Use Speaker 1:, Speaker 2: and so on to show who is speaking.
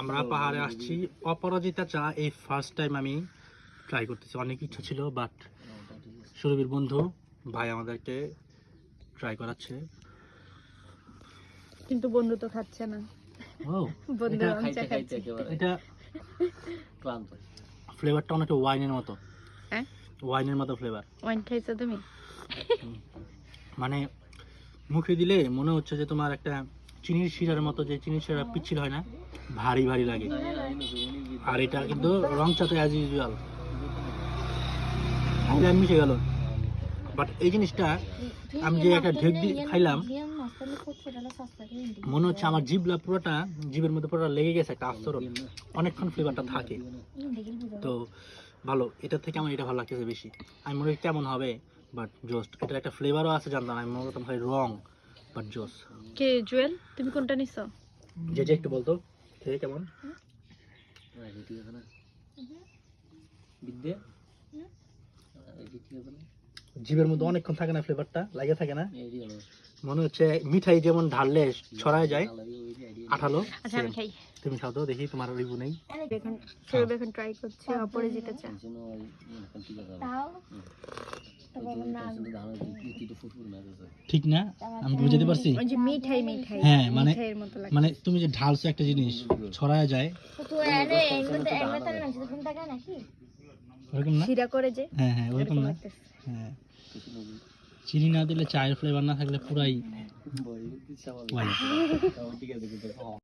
Speaker 1: আমরা পাহাড়ে আসছি। অপরাজিতা চা এই ফার্স্ট টাইম আমি ট্রাই করতেছি। অনেক ইচ্ছা ছিল বাট সুরভীর বন্ধু ভাই আমাদেরকে ট্রাই করাচ্ছে।
Speaker 2: কিন্তু বন্ধু তো খাচ্ছে না।
Speaker 1: ও
Speaker 2: বন্ধু
Speaker 1: এটা
Speaker 2: আমি চা খাচ্ছি।
Speaker 1: এটা
Speaker 3: ক্লান্ত।
Speaker 1: ফ্লেভারটা অনেকটা ওয়াইনের মতো।
Speaker 2: হ্যাঁ?
Speaker 1: ওয়াইনের মতো ফ্লেভার
Speaker 2: ওয়াইন খাইছো তুমি?
Speaker 1: মানে মুখে দিলে মনে হচ্ছে যে তোমার একটা চিনির শিরার মতো যে চিনির শিরা পিচ্ছিল হয় না, ভারী ভারী লাগে। আর এটা কিন্তু রং চাতে অ্যাজ ইউজুয়াল মিশে গেল। বাট এই জিনিসটা আমি যে একটা ঢেক দিয়ে খাইলাম, মনে হচ্ছে আমার জিবলা পুরোটা, জিভের মধ্যে পুরোটা লেগে গেছে একটা আস্তরণ। অনেকক্ষণ ফ্লেভারটা থাকে। তো ভালো, এটা থেকে আমার এটা ভালো লাগতেছে বেশি। আমি মনে করি কেমন হবে বাট জোস্ট এটার একটা ফ্লেভারও আছে, জানতাম আমি মনে করতাম খালি রং। বাট জোস।
Speaker 2: কে জুয়েল? তুমি কোনটা নিছো?
Speaker 1: যে যে একটু বলতো খেয়ে কেমন?
Speaker 3: ঠিক আছে না বিদ্যে?
Speaker 1: জিভের মধ্যে অনেকক্ষণ থাকে না ফ্লেভারটা লাগে থাকে না? মনে হচ্ছে মিঠাই যেমন ঢাললে ছড়ায় যায়। আঠালো?
Speaker 2: আচ্ছা আমি খাই।
Speaker 1: তুমি খাও তো দেখি তোমার রিভিউ নেই।
Speaker 2: এখন ট্রাই করছে অপরাজিতা চা।
Speaker 1: ঠিক না আমি বুঝাতে পারছি
Speaker 2: মিঠাই মিঠাই
Speaker 1: হ্যাঁ, মানে-
Speaker 2: মিঠাইয়ের মতো লাগে
Speaker 1: মানে তুমি যে ঢালছো একটা জিনিস ছড়ায় যায় ওরকম না
Speaker 2: করে যে
Speaker 1: হ্যাঁ হ্যাঁ ওরকম না হ্যাঁ চিনি না দিলে চায়ের ফ্লেভার না থাকলে পুরাই ওয়াইন
Speaker 3: ঠিক আছে